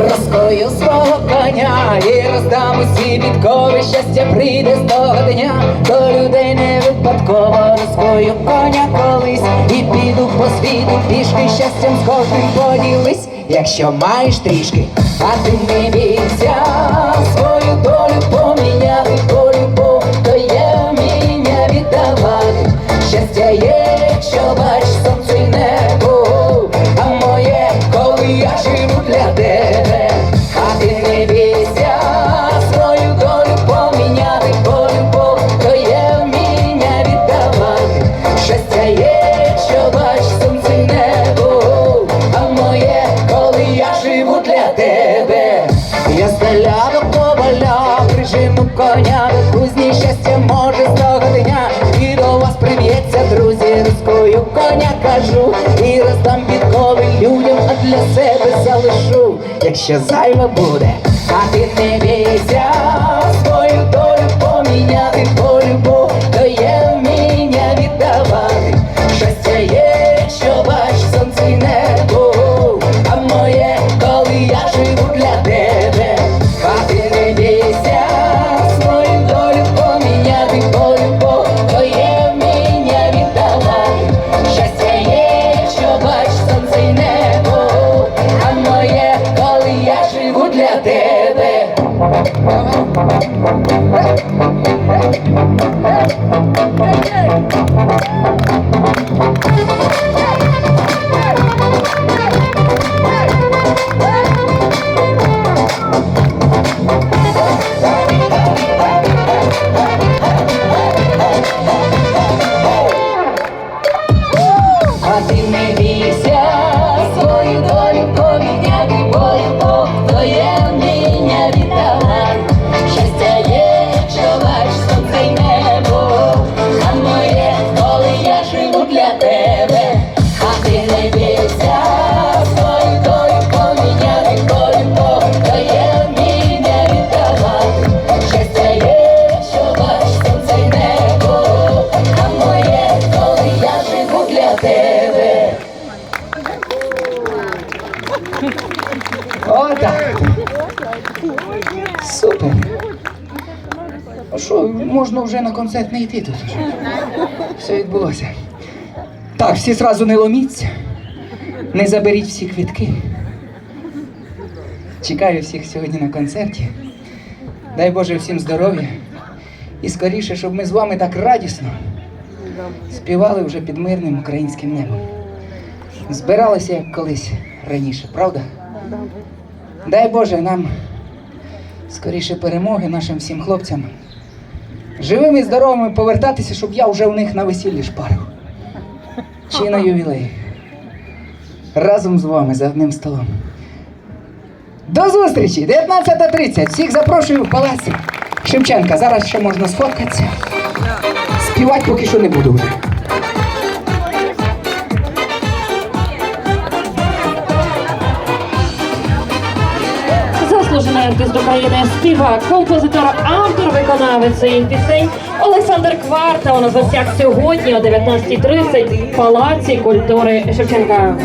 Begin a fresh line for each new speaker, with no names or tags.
Розкою свого коня і роздам усі підкови, щастя прийде з того дня, до людей не випадково розкою коня колись. І піду по світу пішки, щастям з кожним поділись, якщо маєш трішки, а ти не бійся Щастя є, якщо бачиш сонце й небо, а моє, коли я живу для тебе, а ти не бійся свою долю поміняти, бо любов то є вміння віддавати. Щастя є, якщо бачиш сонце й небо, а моє, коли я живу для тебе. Друзі, коня кажу, і роздам підкови людям, а для себе залишу, якщо зайва буде, а ти не бійся свою долю поміняти, А О. Супер. А що, можна вже на концерт не йти тут? Все відбулося. Так, всі зразу не ломіться. Не заберіть всі квітки. Чекаю всіх сьогодні на концерті. Дай Боже всім здоров'я. І скоріше, щоб ми з вами так радісно співали вже під мирним українським небом. Збиралися як колись раніше, правда? Дай Боже нам скоріше перемоги нашим всім хлопцям. Живими і здоровими повертатися, щоб я вже у них на весіллі шпарив. Чи на ювілеї. Разом з вами за одним столом. До зустрічі! 19.30. Всіх запрошую в палаці Шевченка. Зараз ще можна сфоткатися. Співати поки що не буду вже.
артист України, співак, композитор, автор, виконавець своїх пісень Олександр Кварта у нас гостях сьогодні о 19.30 в палаці культури Шевченка.